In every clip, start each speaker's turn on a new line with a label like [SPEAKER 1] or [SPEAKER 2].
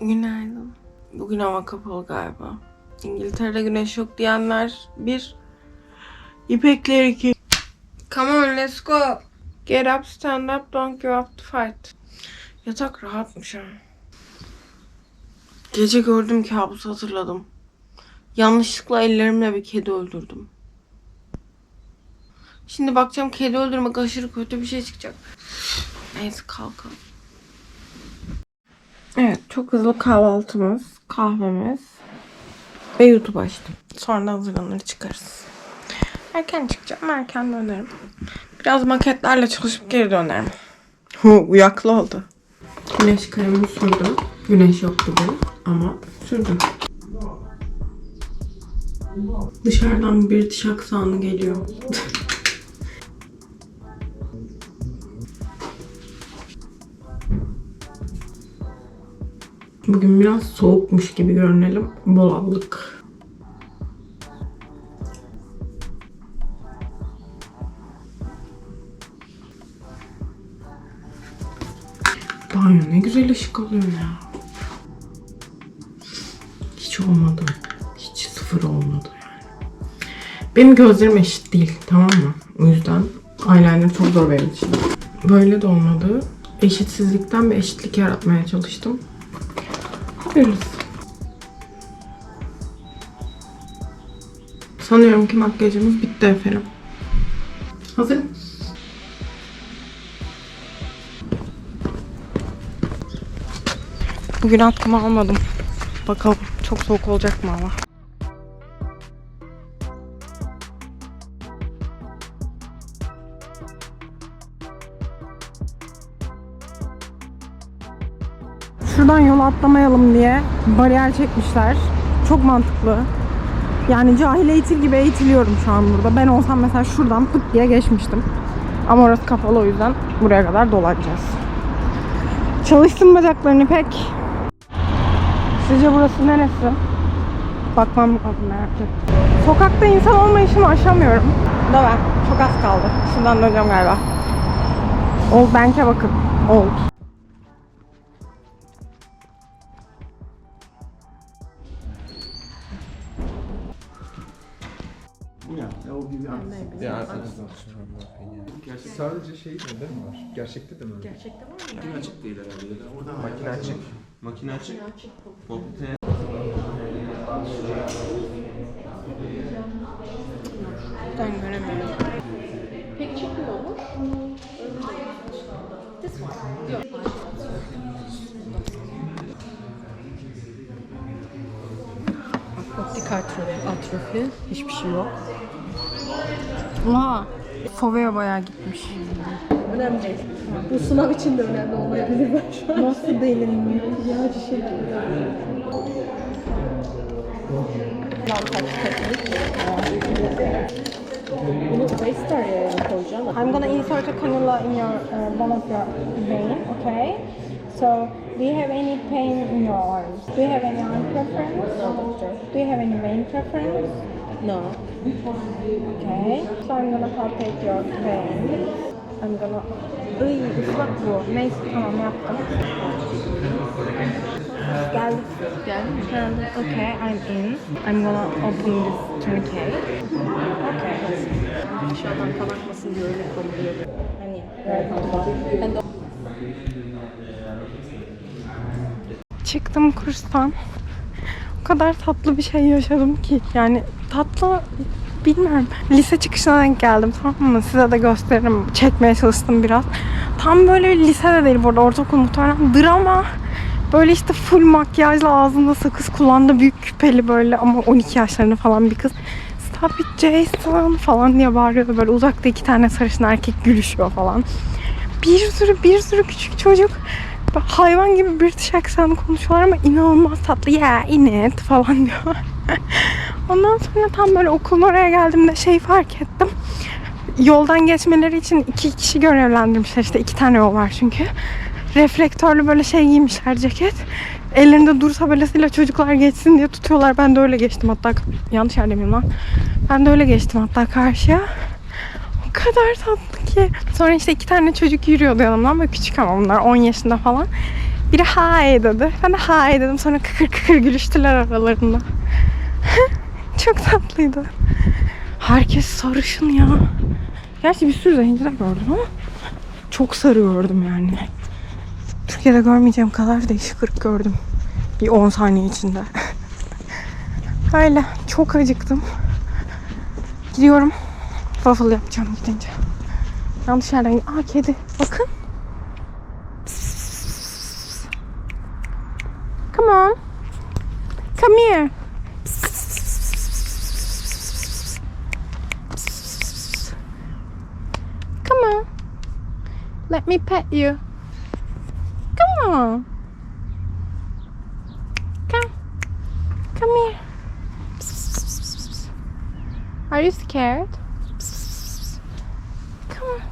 [SPEAKER 1] Günaydın. Bugün hava kapalı galiba. İngiltere'de güneş yok diyenler bir. İpekler iki. Come on let's go. Get up stand up don't give up to fight. Yatak rahatmış ha. Gece gördüm kabus hatırladım. Yanlışlıkla ellerimle bir kedi öldürdüm. Şimdi bakacağım kedi öldürmek aşırı kötü bir şey çıkacak. Neyse kalkalım. Evet çok hızlı kahvaltımız, kahvemiz ve YouTube açtım. Sonra da hazırlanır çıkarız. Erken çıkacağım, erken dönerim. Biraz maketlerle çalışıp geri dönerim. Hu, uyaklı oldu. Güneş kremimi sürdüm. Güneş yoktu bugün ama sürdüm. Dışarıdan bir diş aksanı geliyor. Bugün biraz soğukmuş gibi görünelim. Bol aldık. Banyo ne güzel ışık alıyor ya. Hiç olmadı. Hiç sıfır olmadı yani. Benim gözlerim eşit değil tamam mı? O yüzden eyeliner çok zor benim için. Böyle de olmadı. Eşitsizlikten bir eşitlik yaratmaya çalıştım. Görürüz. Sanıyorum ki makyajımız bitti efendim. Hazır Bugün atkımı almadım. Bakalım çok soğuk olacak mı ama. Atlamayalım diye bariyer çekmişler. Çok mantıklı. Yani cahil eğitir gibi eğitiliyorum şu an burada. Ben olsam mesela şuradan pıt diye geçmiştim. Ama orası kapalı o yüzden buraya kadar dolanacağız. Çalıştım bacaklarını pek. Sizce burası neresi? Bakmam lazım merak ettim. Sokakta insan olmayışımı aşamıyorum. Da ben. Çok az kaldı. Şuradan döneceğim galiba. Old Bank'e bakın. Old.
[SPEAKER 2] Ya Gerçi sadece şey de değil mi var? Gerçekte de mi? var?
[SPEAKER 3] Makine açık değil herhalde. ya da Orada makine açık. Makine açık. Kokte.
[SPEAKER 1] Ben göremiyorum.
[SPEAKER 4] Optik atrofi, atrofi. Hiçbir şey yok.
[SPEAKER 1] Oha. Fovea bayağı gitmiş.
[SPEAKER 4] Önemli değil. Bu sınav için de önemli olmayabilir ben şu an.
[SPEAKER 1] Nasıl delinmiyor?
[SPEAKER 4] Ya şey. Bunu Waystar yayına koyacağım.
[SPEAKER 1] I'm gonna insert a cannula in your uh, one of your vein, okay? So, do you have any pain in your arms? Do you have any arm preference?
[SPEAKER 4] No, doctor.
[SPEAKER 1] Do you have any vein preference?
[SPEAKER 4] No.
[SPEAKER 1] Okay. So I'm gonna palpate your vein. I'm gonna... Iy, ıslak bu. Neyse tamam yaptım. Geldik.
[SPEAKER 4] Geldi mi?
[SPEAKER 1] And, okay, I'm in. I'm gonna open this tourniquet. Okay.
[SPEAKER 4] Aşağıdan kan akmasın diye öyle konuluyor.
[SPEAKER 1] Hani,
[SPEAKER 4] de
[SPEAKER 1] Çıktım kurstan. Kadar tatlı bir şey yaşadım ki. Yani tatlı bilmiyorum. Lise çıkışına denk geldim tamam mı? Size de gösteririm. Çekmeye çalıştım biraz. Tam böyle lisede değil burada ortaokul muhtemelen. Drama. Böyle işte full makyajla ağzında sakız kullandı. Büyük küpeli böyle ama 12 yaşlarında falan bir kız. Stop it Jason falan diye bağırıyordu. Böyle uzakta iki tane sarışın erkek gülüşüyor falan. Bir sürü bir sürü küçük çocuk hayvan gibi British aksanı konuşuyorlar ama inanılmaz tatlı. Ya yeah, in it falan diyor. Ondan sonra tam böyle okulun oraya geldiğimde şey fark ettim. Yoldan geçmeleri için iki kişi görevlendirmişler. işte iki tane yol var çünkü. Reflektörlü böyle şey giymişler ceket. Ellerinde dur tabelasıyla çocuklar geçsin diye tutuyorlar. Ben de öyle geçtim hatta. Yanlış yerde miyim lan? Ben de öyle geçtim hatta karşıya. O kadar tatlı ki. Sonra işte iki tane çocuk yürüyordu yanımdan. Böyle küçük ama bunlar 10 yaşında falan. Biri hay dedi. Ben de hay dedim. Sonra kıkır kıkır gülüştüler aralarında. Çok tatlıydı. Herkes sarışın ya. Gerçi bir sürü zenciler gördüm ama çok sarı gördüm yani. Türkiye'de görmeyeceğim kadar değişik ırk gördüm. Bir 10 saniye içinde. Öyle. Çok acıktım. Gidiyorum. Waffle yapacağım gidince. Yanlış yerden Aa kedi. Bakın. Come on. Come here. Come on. Let me pet you. Come on. Come. Come here. Are you scared? Come on.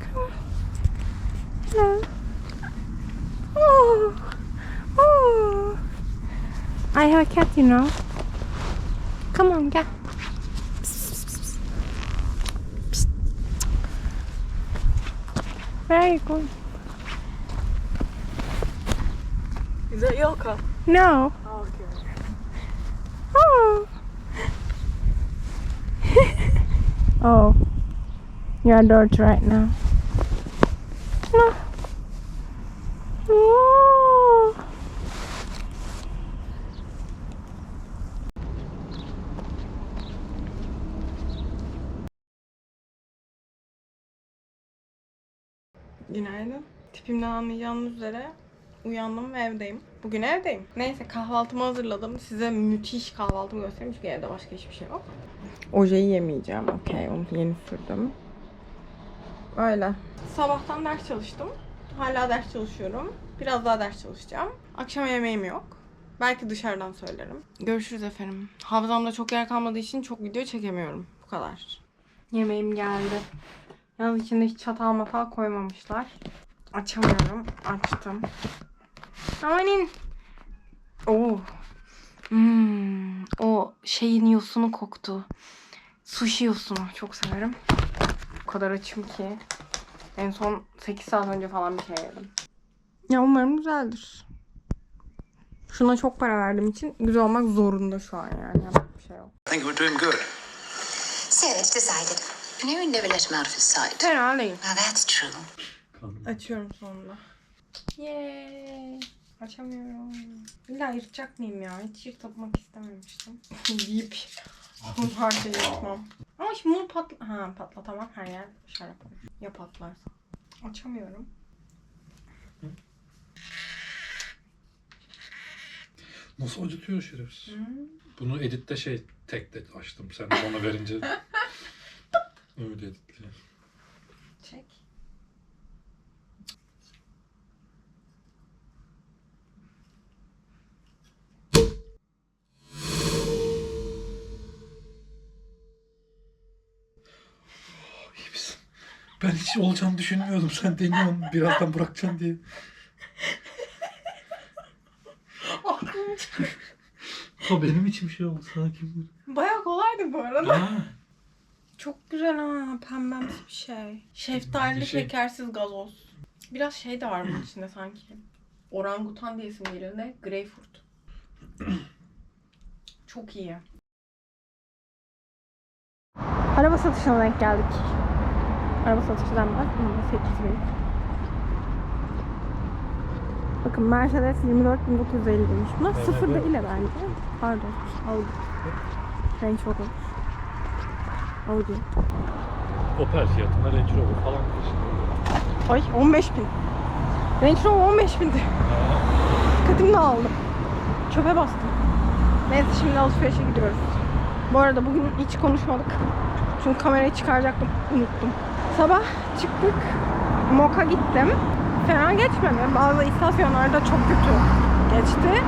[SPEAKER 1] Come on. Hello. Oh. Oh. I have a cat, you know. Come on, get. Where are you going?
[SPEAKER 4] Is that your car?
[SPEAKER 1] No.
[SPEAKER 4] Oh, okay.
[SPEAKER 1] Oh. oh. You're adult right now. Günaydın. Tipimden anlayacağınız üzere uyandım ve evdeyim. Bugün evdeyim. Neyse kahvaltımı hazırladım. Size müthiş kahvaltımı göstereyim çünkü evde başka hiçbir şey yok. Ojeyi yemeyeceğim. Okey onu yeni sürdüm. Öyle. Sabahtan ders çalıştım. Hala ders çalışıyorum. Biraz daha ders çalışacağım. Akşam yemeğim yok. Belki dışarıdan söylerim. Görüşürüz efendim. Hafızamda çok yer kalmadığı için çok video çekemiyorum. Bu kadar. Yemeğim geldi. Yalnız içinde hiç çatal matal koymamışlar. Açamıyorum. Açtım. Amanin. Oo. Hmm, o şeyin yosunu koktu. Sushi yosunu çok severim. O kadar açım ki. En son 8 saat önce falan bir şey yedim. Ya umarım güzeldir. Şuna çok para verdiğim için güzel olmak zorunda şu an yani. Yapacak bir şey yok.
[SPEAKER 5] I think we're doing good.
[SPEAKER 6] So it's decided. And you never let him out of his sight.
[SPEAKER 1] Değil.
[SPEAKER 6] Well, that's true.
[SPEAKER 1] Açıyorum sonunda. Yay. Açamıyorum. İlla yırtacak mıyım ya? Hiç yırtmak istememiştim. Deyip bu parçayı yırtmam. Ama şimdi bunu patla... Ha patlatamam her yer şarap. Ya patlarsa. Açamıyorum.
[SPEAKER 7] Nasıl acıtıyor şerefsiz? Bunu editte şey tek de açtım. Sen bana verince öyle editli.
[SPEAKER 1] Çek.
[SPEAKER 7] Misin? Ben hiç olacağını düşünmüyordum. Sen deniyorsun birazdan bırakacaksın diye. Ha benim içim şey oldu sakin.
[SPEAKER 1] Baya kolaydı bu arada.
[SPEAKER 7] Ha,
[SPEAKER 1] Çok güzel ha. Pembemsi bir şey. Şeftalili
[SPEAKER 7] şey.
[SPEAKER 1] şekersiz gazoz. Biraz şey de var bunun içinde sanki. Orangutan diye isim geliyor ne? Greyfurt. Çok iyi. Araba satışına denk geldik. Araba satışından bak. 8 bin. Bakın Mercedes 24.950 demiş. Buna sıfır değil herhalde. Pardon. Audi. Range Rover. Audi.
[SPEAKER 7] Opel fiyatında Range Rover falan.
[SPEAKER 1] Ay 15 bin. Range Rover 15 bindi. Dikkatim dağıldı. Çöpe bastım. Neyse şimdi alışverişe gidiyoruz. Bu arada bugün hiç konuşmadık. Çünkü kamerayı çıkaracaktım. Unuttum. Sabah çıktık. Moka gittim. Fena geçmedi. Bazı istasyonlarda çok kötü geçti.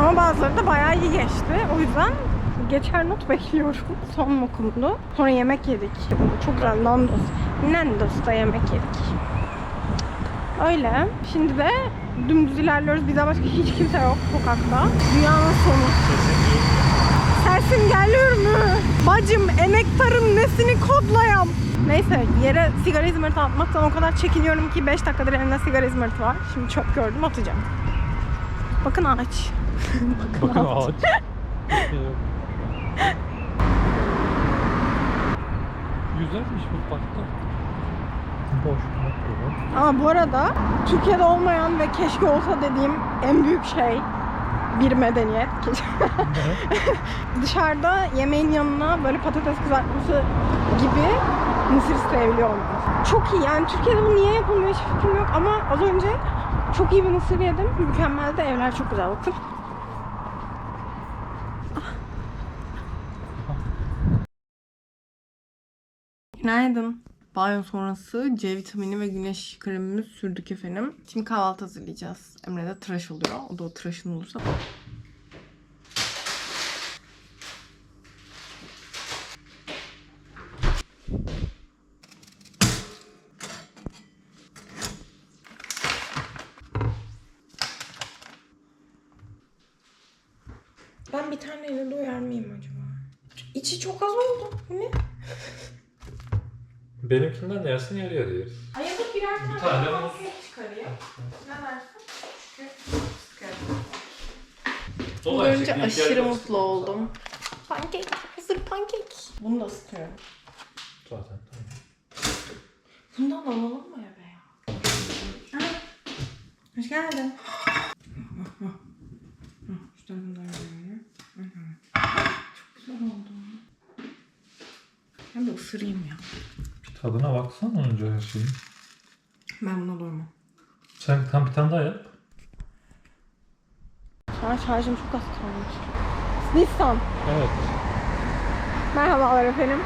[SPEAKER 1] Ama bazıları da bayağı iyi geçti. O yüzden geçer not bekliyorum. Son mokumdu. Sonra yemek yedik. Çok güzel Nandos. Nandos'ta yemek yedik. Öyle. Şimdi de dümdüz ilerliyoruz. Bizden başka hiç kimse yok sokakta. Dünyanın sonu. Sesim geliyor mu? Bacım emektarın nesini kodlayam? Neyse yere sigara izmariti atmaktan o kadar çekiniyorum ki 5 dakikadır elimde sigara izmariti var. Şimdi çöp gördüm atacağım. Bakın ağaç.
[SPEAKER 7] Bakın ağaç. Güzelmiş bu parkta. Boş park
[SPEAKER 1] Ama bu arada Türkiye'de olmayan ve keşke olsa dediğim en büyük şey bir medeniyet. Dışarıda yemeğin yanına böyle patates kızartması gibi mısır isteyebiliyor olmanız. Çok iyi yani Türkiye'de bu niye yapılmıyor hiç fikrim yok ama az önce çok iyi bir mısır yedim. Mükemmeldi. Evler çok güzel bakın. Günaydın. Banyo sonrası C vitamini ve güneş kremimizi sürdük efendim. Şimdi kahvaltı hazırlayacağız. Emre de tıraş oluyor. O da o tıraşın olursa. Ben bir taneyle doyar mıyım acaba? İçi çok az oldu. Ne?
[SPEAKER 7] Benimkinden yersin yarı yarı yeriz.
[SPEAKER 1] Ayada birer tane,
[SPEAKER 7] tane
[SPEAKER 1] pankek çıkarayım. Ne dersin? Çünkü sıkarım. Görünce aşırı mutlu oldum. Pankek, hazır pankek. Bunu da ısıtıyorum.
[SPEAKER 7] Zaten tamam.
[SPEAKER 1] Bundan alalım mı eve ya? Ha, Hoş geldin. Şu tarafını da. Çok güzel oldu. Ben de ısırayım ya.
[SPEAKER 7] Tadına baksana önce her şeyin.
[SPEAKER 1] Ben buna doymam.
[SPEAKER 7] Sen tam bir tane daha yap.
[SPEAKER 1] Şu an şarjım çok az kalmış. Nissan.
[SPEAKER 7] Evet.
[SPEAKER 1] Merhabalar efendim.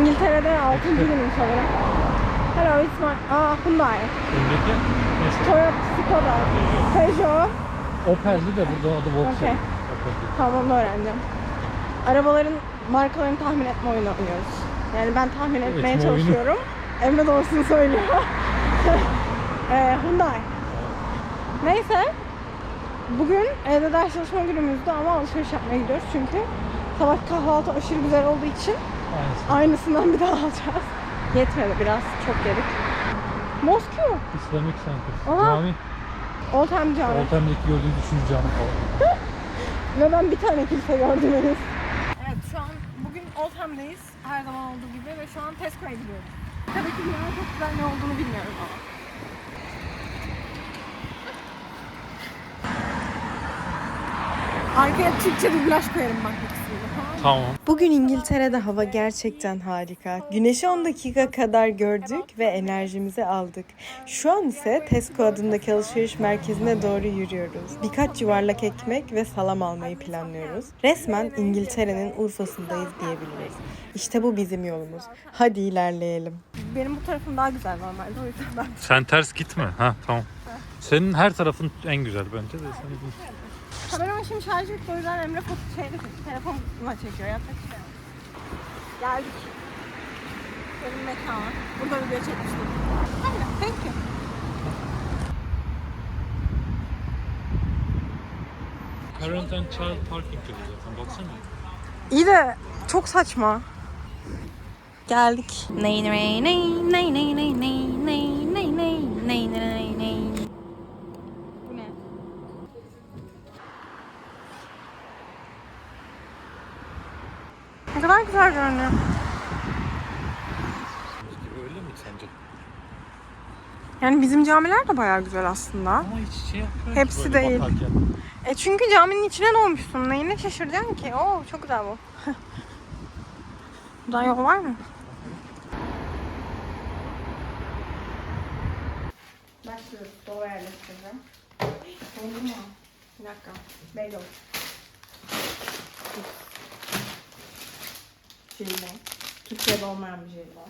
[SPEAKER 1] İngiltere'de 6. günüm sanırım. Hello, it's my... Aa, Hyundai.
[SPEAKER 7] Öndeki neyse.
[SPEAKER 1] Toyota, Skoda, Peugeot.
[SPEAKER 7] Opel'di de burada adı Volkswagen. Opel.
[SPEAKER 1] Tamam onu öğreneceğim. Arabaların markalarını tahmin etme oyunu oynuyoruz. Yani ben tahmin etmeye
[SPEAKER 7] Etme oyunu.
[SPEAKER 1] çalışıyorum. Emre doğrusunu söylüyor. ee, Hyundai. Neyse. Bugün evde ders çalışma günümüzdü ama alışveriş yapmaya gidiyoruz çünkü sabah kahvaltı aşırı güzel olduğu için
[SPEAKER 7] Aynısı.
[SPEAKER 1] aynısından bir daha alacağız. Yetmedi biraz çok yedik. Moskova.
[SPEAKER 7] İslamik Center.
[SPEAKER 1] Aha.
[SPEAKER 7] Cami.
[SPEAKER 1] Old Time Cami.
[SPEAKER 7] Ortamdaki gördüğünüz üçüncü cami falan.
[SPEAKER 1] Ve ben bir tane kilise gördüm henüz. Evet şu an bugün Old Time'deyiz. Her zaman olduğu gibi ve şu an Tesco'ya gidiyoruz. Tabii ki dünyanın çok güzel ne olduğunu bilmiyorum ama. Arkaya Türkçe dublaj koyarım bak.
[SPEAKER 7] Tamam.
[SPEAKER 5] Bugün İngiltere'de hava gerçekten harika. Güneşi 10 dakika kadar gördük ve enerjimizi aldık. Şu an ise Tesco adındaki alışveriş merkezine doğru yürüyoruz. Birkaç yuvarlak ekmek ve salam almayı planlıyoruz. Resmen İngiltere'nin Urfa'sındayız diyebiliriz. İşte bu bizim yolumuz. Hadi ilerleyelim.
[SPEAKER 1] Benim bu tarafım daha güzel normalde o yüzden ben.
[SPEAKER 7] Sen ters gitme. Ha tamam. Senin her tarafın en güzel bence de. Sen
[SPEAKER 1] Kameramın şimdi şarjı bitti o yüzden Emre foto şeyle telefonla çekiyor. Yapacak şey yok. Geldik. Benim mekana. Burada video çekmiştim. Aynen, thank you.
[SPEAKER 7] Parent and child parking yazıyor zaten. Baksana.
[SPEAKER 1] İyi de çok saçma. Geldik.
[SPEAKER 5] Ney ney ney ney ney ney ney
[SPEAKER 1] Kadar güzel görünüyor.
[SPEAKER 7] Öyle mi sence?
[SPEAKER 1] Yani bizim camiler de bayağı güzel aslında.
[SPEAKER 7] Ama hiç şey yapmıyor
[SPEAKER 1] Hepsi
[SPEAKER 7] böyle
[SPEAKER 1] değil.
[SPEAKER 7] bakarken.
[SPEAKER 1] E çünkü caminin içine doğmuşsun. Neyine şaşıracaksın ki? Oo çok güzel bu. Buradan yol var mı? Başlıyoruz. Dola yerleştireceğim. Oldu mu? Bir dakika. Belli oldu. Jelibon. Türkiye'de olmayan bir jelibon.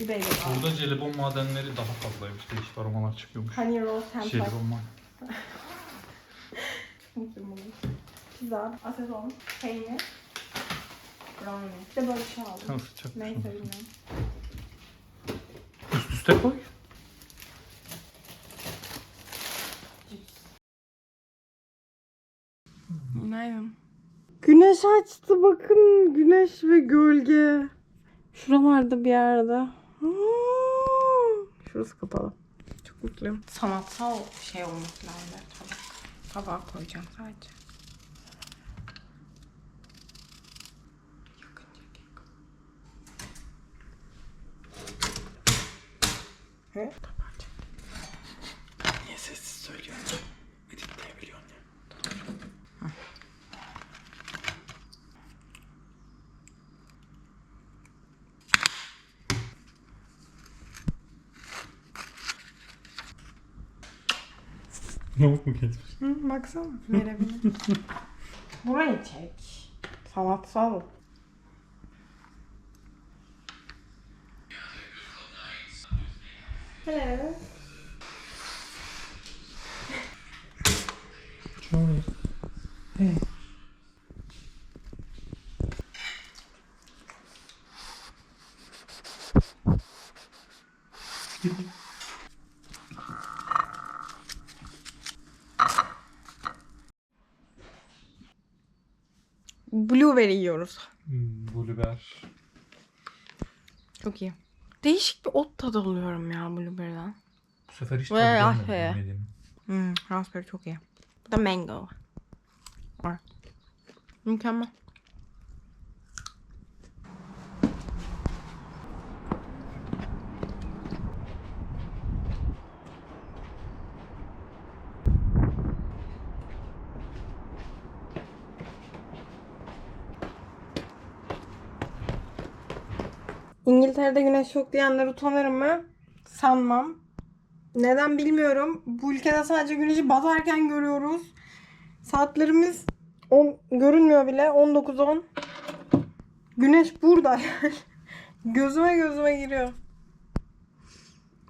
[SPEAKER 1] Var.
[SPEAKER 7] Burada jelibon madenleri daha fazlaymış. Değişik aromalar çıkıyormuş.
[SPEAKER 1] Honey roll temple.
[SPEAKER 7] Jelibon maden.
[SPEAKER 1] Mutluyum Pizza, aseton, peynir, brownie. Bir de böyle bir şey aldım.
[SPEAKER 7] Sen sıcak
[SPEAKER 1] Neyse bilmiyorum.
[SPEAKER 7] Üst üste koy.
[SPEAKER 1] Günaydın. Güneş açtı bakın güneş ve gölge. Şuralarda bir yerde. Hmm. Şurası kapalı. Çok mutluyum. Sanatsal şey olması lazım. Tabak. Tabağa koyacağım sadece. Yakın çek, yakın. Hı? Tabağa çek.
[SPEAKER 7] Niye sessiz söylüyorsun? Editleyebiliyorsun ya. Ne oldu geçmiş?
[SPEAKER 1] Hı, baksana verebilir. Burayı çek. Sanatsal. Hello. Blueberry yiyoruz.
[SPEAKER 7] Hmm, biber.
[SPEAKER 1] Çok iyi. Değişik bir ot tadı alıyorum ya blueberry'den.
[SPEAKER 7] Bu sefer hiç
[SPEAKER 1] Ve
[SPEAKER 7] tadı
[SPEAKER 1] ah
[SPEAKER 7] gelmedi
[SPEAKER 1] be.
[SPEAKER 7] bilmediğim.
[SPEAKER 1] Hmm, raspberry çok iyi. Bu da mango. Var. Mükemmel. İngiltere'de güneş yok diyenler utanır mı? Sanmam. Neden bilmiyorum. Bu ülkede sadece güneşi batarken görüyoruz. Saatlerimiz 10 görünmüyor bile. 19.10. Güneş burada. gözüme gözüme giriyor.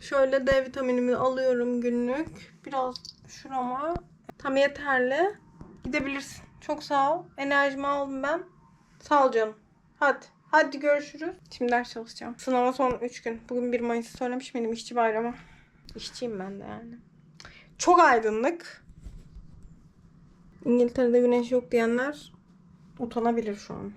[SPEAKER 1] Şöyle D vitaminimi alıyorum günlük. Biraz şurama. Tam yeterli. Gidebilirsin. Çok sağ ol. Enerjimi aldım ben. Sağ ol canım. Hadi. Hadi görüşürüz. Şimdi ders çalışacağım. Sınava son 3 gün. Bugün 1 Mayıs söylemiş miydim işçi bayramı. İşçiyim ben de yani. Çok aydınlık. İngiltere'de güneş yok diyenler utanabilir şu an.